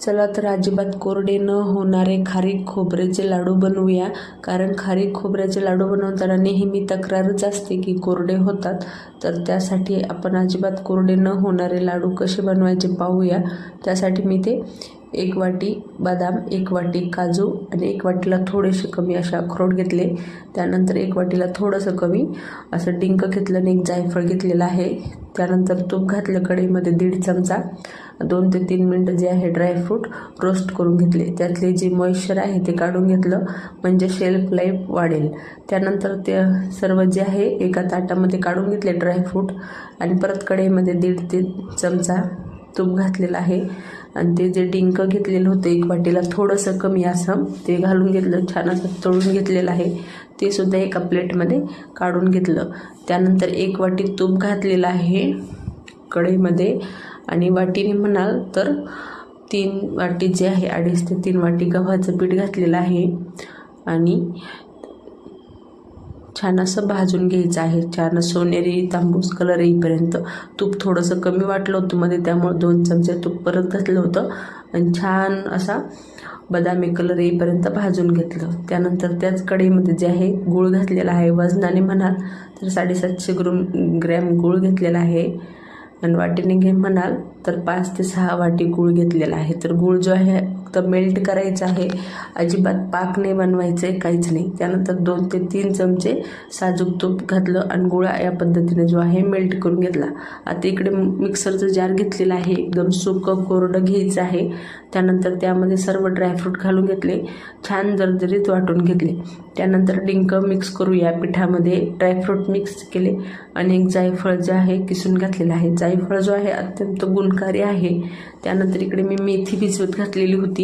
चला तर अजिबात कोरडे न होणारे खारीक खोबऱ्याचे लाडू बनवूया. कारण खारीक खोबऱ्याचे लाडू बनवताना नेहमी तक्रारच असते की कोरडे होतात. तर त्यासाठी आपण अजिबात कोरडे न होणारे लाडू कसे बनवायचे पाहूया. त्यासाठी मी ते एक वाटी बदाम एक वाटी काजू आणि एक वाटीला थोडेसे कमी असे अक्रोड घेतले. त्यानंतर एक वाटीला थोडंसं कमी असं डिंक घेतलं आणि एक जायफळ घेतलेलं आहे. त्यानंतर तूप घातलं कढईमध्ये दीड चमचा. दोन ते तीन मिनटं जे आहे ड्रायफ्रूट रोस्ट करून घेतले. त्यातले जे मॉइश्चर आहे ते काढून घेतलं म्हणजे शेल्फ लाईफ वाढेल. त्यानंतर ते सर्व जे आहे एका ताटामध्ये काढून घेतले ड्रायफ्रूट आणि परत कढईमध्ये दीड ते चमचा तूप घातलेलं आहे. आणि ते जे डिंक घेतलेलं होतं एक वाटीला थोडंसं कमी असं ते घालून घेतलं छान असं तळून घेतलेलं आहे. ते सुद्धा एका प्लेटमध्ये काढून घेतलं. त्यानंतर एक वाटी तूप घातलेलं आहे कढईमध्ये. आणि वाटीने म्हणाल तर तीन वाटी जे आहे अडीच ते तीन वाटी गव्हाचं पीठ घातलेलं आहे. आणि छान असं भाजून घ्यायचं आहे. छान सोनेरी तांबूस कलर येईपर्यंत तूप थोडंसं कमी वाटलं होतं मध्ये त्यामुळे दोन चमचे तूप परत घातलं होतं. आणि छान असा बदामी कलर येईपर्यंत भाजून घेतलं. त्यानंतर त्याच कढईमध्ये जे आहे गूळ घातलेला आहे. वजनाने म्हणाल तर साडेसातशे ग्रुम ग्रॅम गूळ घेतलेला आहे. आणि वाटीने घे म्हणाल तर पाच ते सहा वाटी गूळ घेतलेला आहे. तर गूळ जो आहे फक्त मेल्ट करायचं आहे. अजिबात पाक नाही बनवायचं आहे काहीच नाही. त्यानंतर दोन ते तीन चमचे साजूक तूप घातलं आणि गुळा या पद्धतीने जो आहे मेल्ट करून घेतला. आता इकडे मिक्सरचं जार घेतलेलं आहे. एकदम सुकं कोरडं घ्यायचं आहे. त्यानंतर त्यामध्ये सर्व ड्रायफ्रूट घालून घेतले. छान जरजरीत वाटून घेतले. त्यानंतर डिंक मिक्स करू या पिठामध्ये. ड्रायफ्रूट मिक्स केले आणि एक जायफळ जे आहे किसून घातलेलं आहे. जायफळ जो आहे अत्यंत गुणकारी आहे. त्यानंतर इकडे मी मेथी भिजवत घातलेली होती.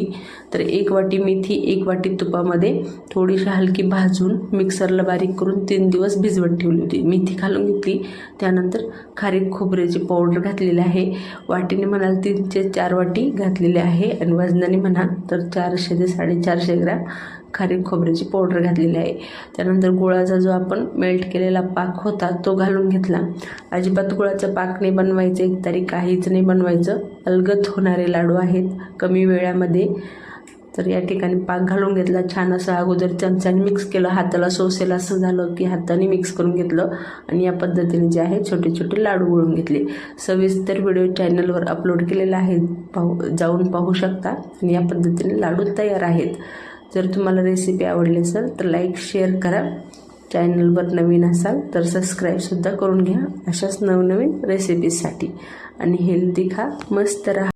तर एक वाटी मेथी एक वाटी तुपामध्ये थोडीशी हलकी भाजून मिक्सरला बारीक करून तीन दिवस भिजवत ठेवली होती. मेथी घालून घेतली. त्यानंतर खारीक खोबऱ्याची पावडर घातलेली आहे. वाटीने म्हणाल तीन ते चार वाटी घातलेली आहे. आणि वजनाने म्हणाल तर चारशे ते साडेचारशे ग्रॅम. खारीन खोबऱ्याची पावडर घातलेली आहे. त्यानंतर गुळाचा जो आपण मेल्ट केलेला पाक होता तो घालून घेतला. अजिबात गुळाचं पाक नाही बनवायचं एक तरी काहीच नाही बनवायचं. अलगत होणारे लाडू आहेत कमी वेळामध्ये. तर या ठिकाणी पाक घालून घेतला छान असं अगोदर. चमच्याने मिक्स केलं हाताला सोसेल असं झालं की हाताने मिक्स करून घेतलं आणि या पद्धतीने जे आहे छोटे छोटे लाडू वळून घेतले. सविस्तर व्हिडिओ चॅनलवर अपलोड केलेला आहे पाहू जाऊन पाहू शकता आणि या पद्धतीने लाडू तयार आहेत. जर तुम्हाला रेसिपी आवडली असेल तर लाईक शेअर करा. चॅनलवर नवीन असाल तर सबस्क्राईबसुद्धा करून घ्या अशाच नवनवीन रेसिपीजसाठी आणि हेल्दी खा मस्त राहा.